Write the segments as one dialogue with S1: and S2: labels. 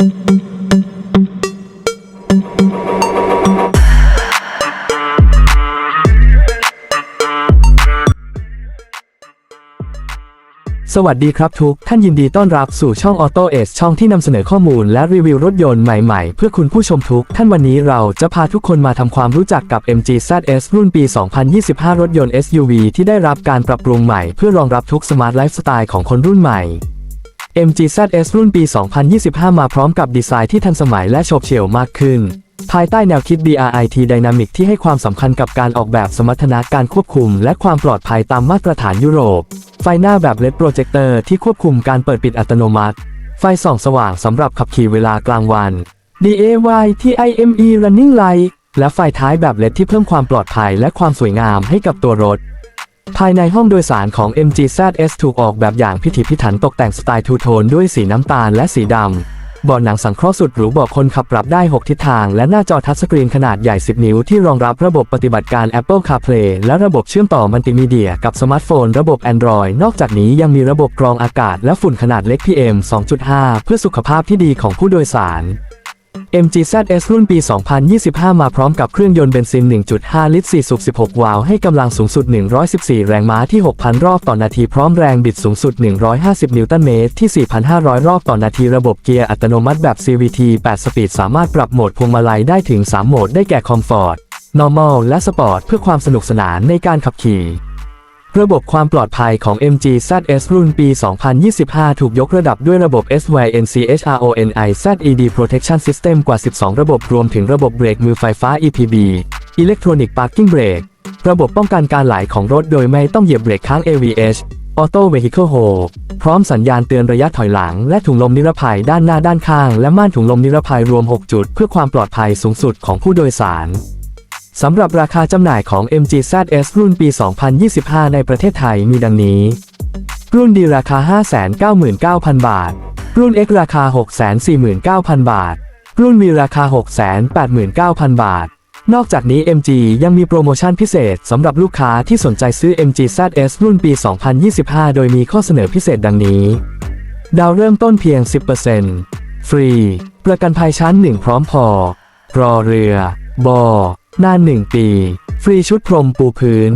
S1: สวัสดีครับทุกท่านยินดีต้อนรับสู่ช่อง Auto a ช่องที่นำเสนอข้อมูลและรีวิวรถยนต์ใหม่ๆ เพื่อคุณผู้ชมทุก ท่านวันนี้เราจะพาทุกคนมาทำความรู้จักกับ MG ZS รุ่นปี 2025 รถยนต์ SUV ที่ได้รับการปรับปรุงใหม่เพื่อรองรับทุกสมาร์ทไลฟ์สไตล์ของคนรุ่นใหม่ MG ZS รุ่นปี 2025 มาพร้อมกับดีไซน์ที่ทันสมัยและโฉบเฉี่ยวมากขึ้น ภายใต้แนวคิด BRIT Dynamic ที่ให้ความสำคัญกับการออกแบบสมรรถนะการควบคุม และความปลอดภัยตามมาตรฐานยุโรป ไฟหน้าแบบ LED โปรเจคเตอร์ที่ควบคุมการเปิดปิดอัตโนมัติ ไฟส่องสว่างสำหรับขับขี่เวลากลางวัน DAY TIME Running Light และไฟท้ายแบบ LED ที่เพิ่มความปลอดภัยและความสวยงามให้กับตัวรถ ภายในห้องโดยสารของ MG ZS ถูกออกแบบอย่างพิถีพิถันตกแต่งสไตล์ทูโทนด้วยสีน้ำตาลและสีดำเบาะหนังสังเคราะห์สุดหรูเบาะคนขับปรับได้ 6 ทิศทาง และหน้าจอทัชสกรีนขนาดใหญ่ 10 นิ้วที่รองรับระบบปฏิบัติการ Apple CarPlay และระบบเชื่อมต่อมัลติมีเดียกับสมาร์ทโฟน ระบบ Android นอกจากนี้ยังมีระบบกรองอากาศและฝุ่นขนาดเล็ก PM 2.5 เพื่อสุขภาพที่ดีของผู้โดยสาร MG ZS รุ่นปี 2025 มาพร้อมกับเครื่องยนต์เบนซิน 1.5 ลิตร 4 สูบ 16 วาล์ว ให้กำลังสูงสุด 114 แรงม้าที่ 6,000 รอบต่อนาที พร้อมแรงบิดสูงสุด 150 นิวตันเมตร ที่ 4,500 รอบต่อนาที ระบบเกียร์อัตโนมัติแบบ CVT 8 สปีด สามารถปรับโหมดพวงมาลัยได้ถึง 3 โหมด ได้แก่ Comfort Normal และ Sport เพื่อความสนุกสนานในการขับขี่ ระบบความปลอดภัยของ MG ZS รุ่นปี 2025 ถูกยกระดับด้วยระบบ SYNCHRONI ZED Protection System กว่า 12 ระบบรวมถึงระบบเบรกมือไฟฟ้า EPB Electronic Parking Brake ระบบป้องกันการไหลของรถโดยไม่ต้องเหยียบเบรกค้าง AVH Auto Vehicle Hold พร้อมสัญญาณเตือนระยะถอยหลัง และถุงลมนิรภัยด้านหน้าด้านข้าง และม่านถุงลมนิรภัยรวม 6 จุด เพื่อความปลอดภัยสูงสุดของผู้โดยสาร สำหรับราคาจำหน่ายของ MG ZS รุ่นปี 2025 ในประเทศไทยมีดังนี้ รุ่นดีราคา 599,000 บาท รุ่น X ราคา 649,000 บาท รุ่น V ราคา 689,000 บาท นอกจากนี้ MG ยังมีโปรโมชั่นพิเศษสำหรับลูกค้าที่สนใจซื้อ MG ZS รุ่นปี 2025 โดยมีข้อเสนอพิเศษดังนี้ ดาวเริ่มต้นเพียง 10%ฟรี ประกันภัยชั้น 1 พร้อมพอรอเรือ บอ นาน 1 ปี ฟรีชุดพรมปูพื้น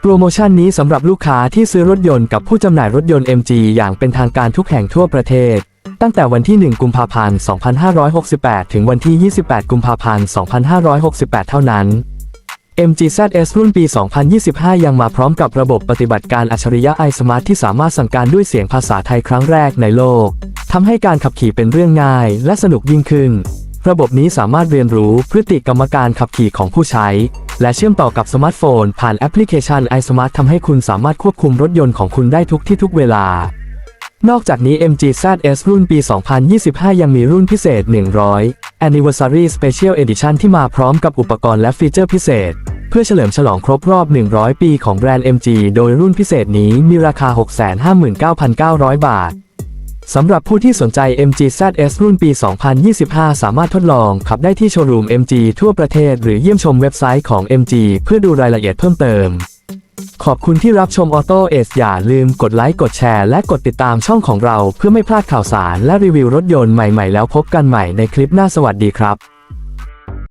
S1: โปรโมชั่นนี้สำหรับลูกค้าที่ซื้อรถยนต์กับผู้จำหน่ายรถยนต์ MG อย่างเป็นทางการทุกแห่งทั่วประเทศ ตั้งแต่วันที่ 1 กุมภาพันธ์ 2568 ถึงวันที่ 28 กุมภาพันธ์ 2568 เท่านั้น MG ZS รุ่นปี 2025 ยังมาพร้อมกับระบบปฏิบัติการอัจฉริยะ iSmart ที่สามารถสั่งการด้วยเสียงภาษาไทยครั้งแรกในโลก ทำให้การขับขี่เป็นเรื่องง่ายและสนุกยิ่งขึ้น ระบบนี้สามารถเรียนรู้พฤติกรรมการขับขี่ของผู้ใช้ และเชื่อมต่อกับสมาร์ทโฟน ผ่านแอปพลิเคชัน iSmart ทำให้คุณสามารถควบคุมรถยนต์ของคุณได้ทุกที่ทุกเวลา นอกจากนี้ MG ZS รุ่นปี 2025 ยังมีรุ่นพิเศษ 100 Anniversary Special Edition ที่มาพร้อมกับอุปกรณ์และฟีเจอร์พิเศษ เพื่อเฉลิมฉลองครบรอบ 100 ปีของแบรนด์ MG โดยรุ่นพิเศษนี้มีราคา 659,900 บาท สำหรับผู้ที่สนใจ MG ZS รุ่นปี 2025 สามารถทดลองขับได้ที่โชว์รูม MG ทั่วประเทศ หรือเยี่ยมชมเว็บไซต์ของ MG เพื่อดูรายละเอียดเพิ่มเติม ขอบคุณที่รับชม Auto a ออย่าลืมกดไลค์ กดแชร์ และกดติดตามช่องของเรา เพื่อไม่พลาดข่าวสารและรีวิวรถยนต์ใหม่ๆ แล้วพบกันใหม่ในคลิปหน้าสวัสดีครับ